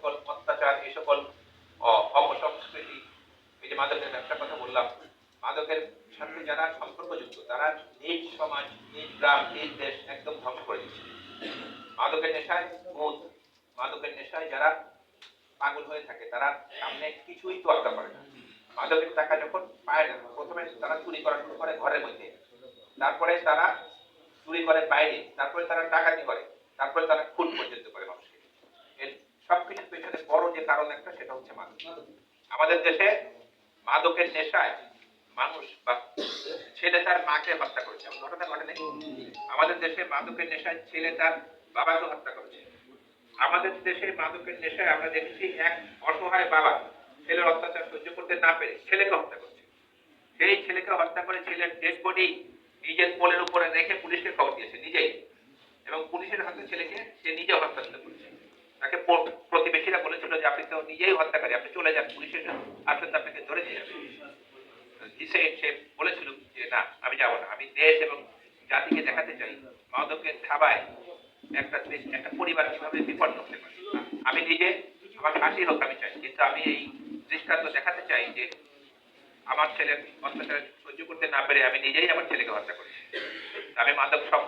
সকল অত্যাচার, এই সকল অপসংস্কৃতি, এই যে মাদকের ব্যবসার কথা বললাম, মাদকের সাথে যারা সম্পর্কযুক্ত, তারা নিজ সমাজ, নিজ গ্রাম, নিজ দেশ একদম ধ্বংস করে দিচ্ছে। মাদকের নেশায় মদ মাদকের নেশায় যারা পাগল হয়ে থাকে, তারা সামনে কিছুই তোয়াক্কা করে না। মাদকের টাকা যখন পায় না, প্রথমে তারা চুরি করা শুরু করে ঘরের মধ্যে। তারপরে তারা চুরি করে বাইরে, তারপরে তারা ডাকাতি করে, তারপরে তারা খুন পর্যন্ত করে মানুষকে এর সবকিছুর পেছনে বড় যে কারণ একটা, সেটা হচ্ছে মাদক। আমাদের দেশে মাদকের নেশায় মানুষ বা ছেলে তার মাকে হত্যা করেছে। ঘটনা ঘটেনি? আমাদের দেশে মাদকের নেশায় ছেলে তার বাবাকে হত্যা করেছে। আমাদের দেশে মাদকের নেশায় আমরা দেখেছি এক অসহায় বাবা ছেলের অত্যাচার সহ্য করতে না পেরে ছেলেকে হত্যা করছে। সেই ছেলেকে হত্যা করে ছেলের ডেড বডি নিজের কোলের উপরে রেখে পুলিশকে খবর দিয়েছে, নিজেই। এবং পুলিশের হাতে ছেলেকে, সে নিজে হত্যা করেছে তাকে প- প্রতিবেশীরা বলেছিল যে আপনি তো নিজেই হত্যাকারী, আপনি চলে যান পুলিশের আসলে তো আপনাকে ধরে নিয়ে যাবে সে বলেছিল যে, না, আমি যাব না। আমি দেশ এবং জাতিকে দেখাতে চাই। মাদকের থাবায় একটা দেশ, একটা পরিবার কীভাবে বিপন্ন হতে পারে? আমি নিজে, আমার ফাঁসি হোক আমি চাই। কিন্তু আমি এই দৃষ্টান্ত দেখাতে চাই যে, আমার ছেলের অত্যাচার সহ্য করতে না পেরে আমি নিজেই আমার ছেলেকে হত্যা করেছি। আমি মাদক সব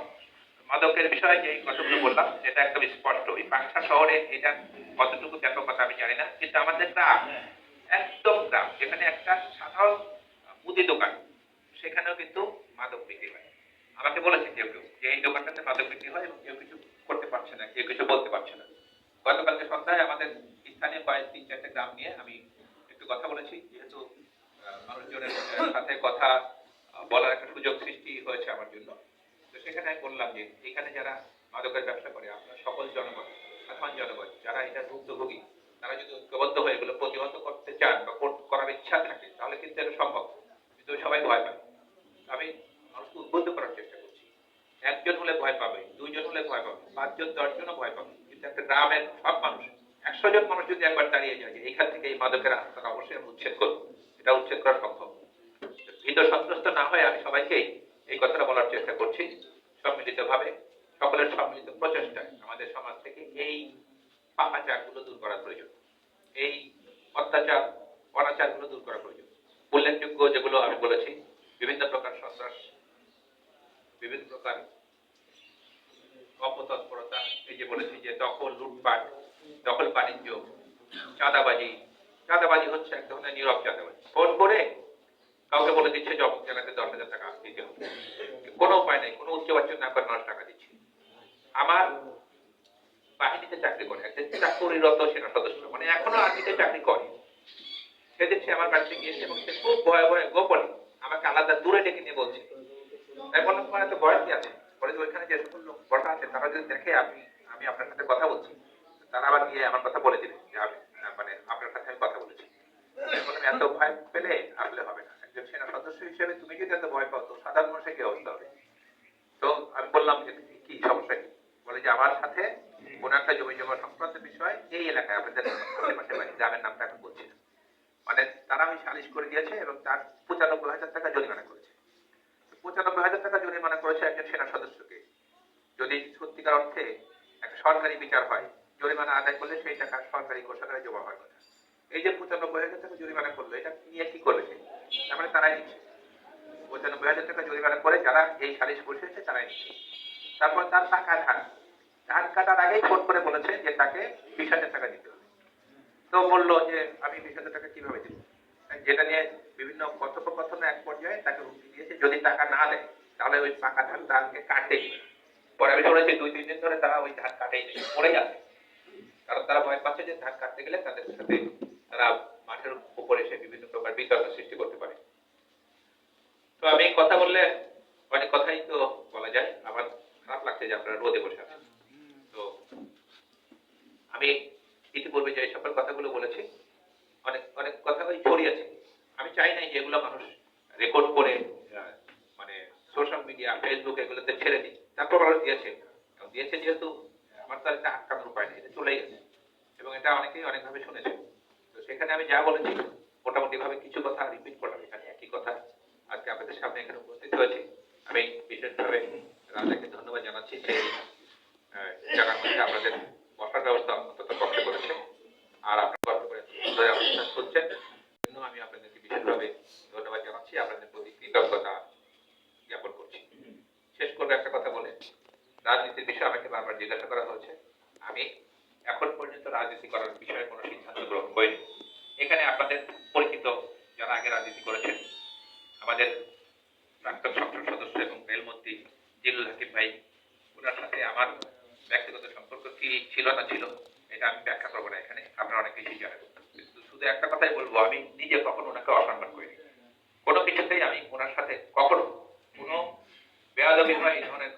মাদকের বিষয়ে যে কথাগুলো বললাম এটা একদম স্পষ্ট। এই পাংশা শহরে এটা কতটুকু ব্যাপকতা আমি জানি না, কিন্তু আমাদের গ্রাম, একদম গ্রাম, যেখানে একটা সাধারণ মুদি দোকান, সেখানেও কিন্তু মাদক বিক্রি হয়। আমাকে বলেছে কেউ কেউ যে এই দোকানটাতে মাদক বিক্রি হয় এবং কেউ কিছু করতে পারছে না, কেউ কিছু বলতে পারছে না। গতকালকে সন্ধ্যায় আমাদের স্থানীয় কয়েক তিন চারটে গ্রাম নিয়ে আমি একটু কথা বলেছি, যেহেতু মানুষজনের সাথে কথা বলার একটা সুযোগ সৃষ্টি হয়েছে আমার জন্য। তো সেখানে আমি বললাম যে, এখানে যারা মাদকের ব্যবসা করে আপনার সকল জনগণ সাধারণ জনগণ, যারা এটা ভুক্তভোগী, তারা যদি ঐক্যবদ্ধ হয়ে এগুলো প্রতিহত করতে চান বা করার ইচ্ছা থাকে, তাহলে কিন্তু এটা সম্ভব। কিন্তু সবাই ভয় পায়। আমি মানুষকে উদ্বুদ্ধ করার চেষ্টা করছি। একজন হলে ভয় পাবে, দুইজন হলে ভয় পাবে, পাঁচজন, দশজনও ভয় পাবে। কিন্তু একটা গ্রামের সব মানুষ, একশো জন মানুষ যদি একবার দাঁড়িয়ে যায় যে এইখান থেকে এই মাদকের আস্থাটা অবশ্যই আমি উচ্ছেদ করব। এটা উচ্ছেদ করা সম্ভব। ভীত সন্ত্রস্ত না হয়ে আমি সবাইকেই এই কথাটা বলার চেষ্টা করছি। সম্মিলিতভাবে, সকলের সম্মিলিত প্রচেষ্টায়। এই পাপাচারগুলো দূর করা প্রয়োজন। এই অত্যাচার, অনাচারগুলো দূর করা প্রয়োজন। উল্লেখযোগ্য যেগুলো আমি বলেছি, বিভিন্ন প্রকার সন্ত্রাস, বিভিন্ন প্রকার অপতৎপরতা, এই যে বলেছি যে দখল, লুটপাট, দখল বাণিজ্য, চাঁদাবাজি। চাঁদাবাজি হচ্ছে এক ধরনের নীরব চাঁদাবাজি। ফোন করে কাউকে বলে দিচ্ছে যে অমুক জায়গাতে দশ হাজার টাকা দিতে হবে। কোনো উপায় নেই, কোনো উচ্চ বাচ্চা না করে দশ টাকা দিচ্ছি। আমার বাহিনীতে চাকরি করে। একজন চাকরিরত সেনা সদস্য মানে এখনও আর্মিতে চাকরি করে। সেদিন সে আমার বাড়িতে গিয়েছে এবং সে খুব ভয়ে ভয়ে গোপনে আমাকে আলাদা দূরে ডেকে নিয়ে বলছে। তাই বললাম, তোমার এত ভয় কি আছে? বলে ওইখানে যে সকল লোক বসা আছে, তারা যদি দেখে আমি আমি আপনার সাথে কথা বলছি, তারা আবার গিয়ে আমার কথা বলে দিবে যে আমি মানে আপনার সাথে আমি কথা বলেছি। আমি এত ভয় পেলে আসলে হবে না। একজন সেনা সদস্য হিসেবে তুমি যদি এত ভয় পাও, তো সাধারণ মানুষের কি অবস্থা হবে? তো আমি বললাম যে, কি সমস্যা কি? বলে যে, আমার সাথে কোন একটা জমি জমা সংক্রান্ত বিষয় এই এলাকায় আপনাদের আশেপাশে বাড়ি, গ্রামের নামটা এখন বলছি না। মানে তারা আমি সালিশ করে দিয়েছে এবং তার পঁচানব্বই হাজার টাকা জরিমানা করেছে। পঁচানব্বই হাজার টাকা জরিমানা করেছে একজন সেনা সদস্যকে। যদি সত্যিকার অর্থে একটা সরকারি বিচার হয়, জরিমানা আদায় করলে সেই টাকা সরকারি কোষাগারে জমা হওয়ার কথা। এই যে পঁচানব্বই হাজার টাকা জরিমানা করল, এটা নিয়ে কি করবে সে? তার মানে তারাই নিচ্ছে। পঁচানব্বই হাজার টাকা জরিমানা করে যারা এই সালিশ বসেছে তারাই নিচ্ছে। তারপর তার টাকা ধান ধান কাটার আগেই ফোন করে বলেছে যে তাকে বিশ হাজার টাকা দিতে হবে। তো বলল যে, আমি বিশ হাজার টাকা কীভাবে দেবো? যেটা নিয়ে বিভিন্ন কথোপকথন এক পর্যায়ে তাকে হুমকি দিয়েছে, যদি টাকা না দেয়, তাহলে ওই পাকা ধান ধানকে কাটে পরে আমি শুনেছি দুই, তিন দিন ধরে তারা ওই ধান কাটেই পড়ে যাচ্ছে। কারণ তারা ভয় পাচ্ছে যে ধান কাটতে গেলে তাদের সাথে তারা মাঠের উপরে এসে বিভিন্ন প্রকার বিতর্ক সৃষ্টি করতে পারে। তো আমি কথা বললে অনেক কথাই তো বলা যায়। আমার খারাপ লাগছে যে আপনারা রোদে বসে আছেন। আমি ইতিপূর্বে যে সকল কথাগুলো বলেছি অনেক অনেক কথা ওই ছড়িয়েছে আমি চাই নাই যে এগুলো মানুষ রেকর্ড করে মানে সোশ্যাল মিডিয়া ফেসবুক এগুলোতে ছেড়ে দিই তারপর মানুষ দিয়েছে। দিয়েছে যেহেতু আমার তো এটা আটকানোর উপায় নেই এটা চলেই গেছে। এবং এটা অনেকেই অনেকভাবে শুনেছে। তো সেখানে আমি যা বলেছি মোটামুটি ভাবে কিছু কথা রিপিট করলাম এখানে একই কথা আজকে আপনাদের সামনে এখানে উপস্থিত হয়েছে। আমি বিশেষভাবে রাজাকে ধন্যবাদ জানাচ্ছি সেই আহ, মধ্যে আপনাদের রাজনীতির বিষয়ে আমাকে বারবার জিজ্ঞাসা করা হয়েছে। আমি এখন পর্যন্ত রাজনীতি করার বিষয়ে কোনো সিদ্ধান্ত গ্রহণ করিনি। এখানে আপনাদের পরিচিত যারা আগে রাজনীতি করেছেন, আমাদের প্রাক্তন সংসদ সদস্য এবং রেলমন্ত্রী জিল্লুল হাকিম ভাই, ওনার সাথে আমার ব্যক্তিগত সম্পর্ক কি ছিল না ছিল, এটা আমি ব্যাখ্যা করব না এখানে, আপনারা অনেক বেশি জানেন। কিন্তু শুধু একটা কথাই বলব, আমি নিজে কখনো ওনাকে অসম্মান করিনি। কোনো কিছুতেই আমি ওনার সাথে কখনো কোনো বেয়াদবি হয় এই ধরনের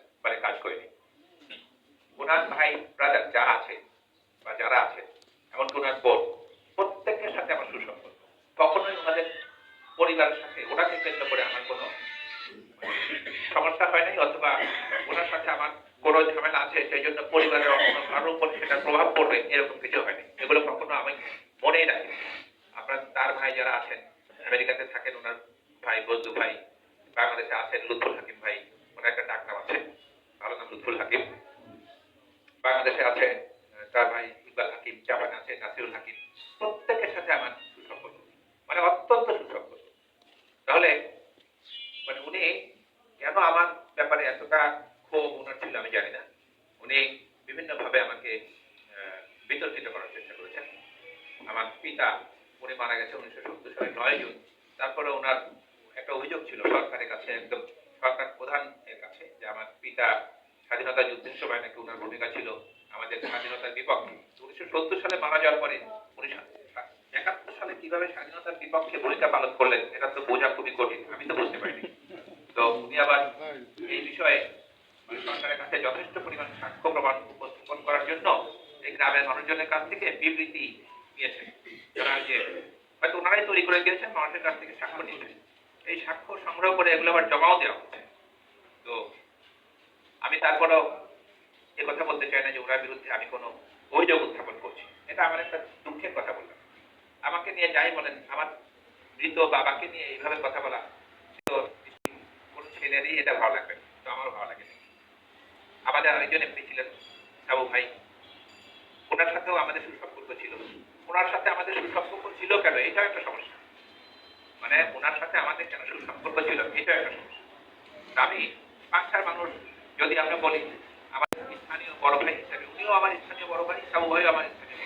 আছে, সেই জন্য পরিবারের কারোর উপর সেটা প্রভাব পড়বে, এরকম কিছু হয়নি। এগুলো কখনো আমি মনে রাখি আপনার তার ভাই যারা আছেন, আমেরিকাতে থাকেন, ওনার ভাই, বন্ধু ভাই, বাংলাদেশে আছেন, লুৎফুল হাকিম ভাই, ওনার একটা ডাক নাম আছে ভালো নাম লুৎফুল হাকিম। উনি মারা গেছে উনিশশো সত্তর সালের নয় জুন। তারপরে ওনার একটা অভিযোগ ছিল সরকারের কাছে, একদম সরকার প্রধান এর কাছে, যে আমার পিতা স্বাধীনতা যুদ্ধের সময় নাকি ওনার ভূমিকা ছিল আমাদের স্বাধীনতার বিপক্ষে। উনিশশো সত্তর সালে মারা যাওয়ার পরে উনিশশো একাত্তর সালে কীভাবে স্বাধীনতার বিপক্ষে ভূমিকা পালন করলেন, এটা তো বোঝা খুবই কঠিন, আমি তো বুঝতে পারিনি। তো উনি আবার এই বিষয়ে মানে সরকারের কাছে যথেষ্ট পরিমাণ সাক্ষ্য প্রমাণ উপস্থাপন করার জন্য এই গ্রামের মানুষজনের কাছ থেকে বিবৃতি নিয়েছেন যারা যে ওনারাই তৈরি করে দিয়েছেন মানুষের কাছ থেকে সাক্ষ্য নিয়েছেন। এই সাক্ষ্য সংগ্রহ করে এগুলো আবার জমাও দেওয়া হচ্ছে। তো আমি তারপরেও কথা বলতে চাই না যে ওনার বিরুদ্ধে আমি কোনো অভিযোগ উত্থাপন করছি। এটা আমার একটা দুঃখের কথা বললাম। আমাকে নিয়ে যাই বলেন, আমার মৃত বাবাকে নিয়ে এইভাবে কথা বলা, তো কোন ছেলেরই এটা ভালো লাগবে তো আমারও ভালো লাগে আমাদের আরেকজন এমপি ছিলেন, সাবু ভাই। ওনার সাথেও আমাদের সুসম্পর্ক ছিল। ওনার সাথে আমাদের সুসম্পর্ক ছিল কেন? এটাও একটা সমস্যা। মানে ওনার সাথে আমাদের কেন সুসম্পর্ক ছিল? এটাও একটা সমস্যা। আমি পাঁচটার মানুষ, যদি আমরা বলি, আমার স্থানীয় বড় ভাই হিসাবে, উনিও আমার স্থানীয় বড় ভাই, সাবু ভাইও আমার স্থানীয়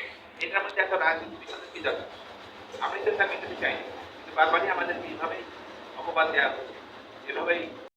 এটার মধ্যে একটা রাজনীতি কি আমি তো চাই কিন্তু বারবারই আমাদের এইভাবেই অপবাদ দেওয়া হচ্ছে এভাবেই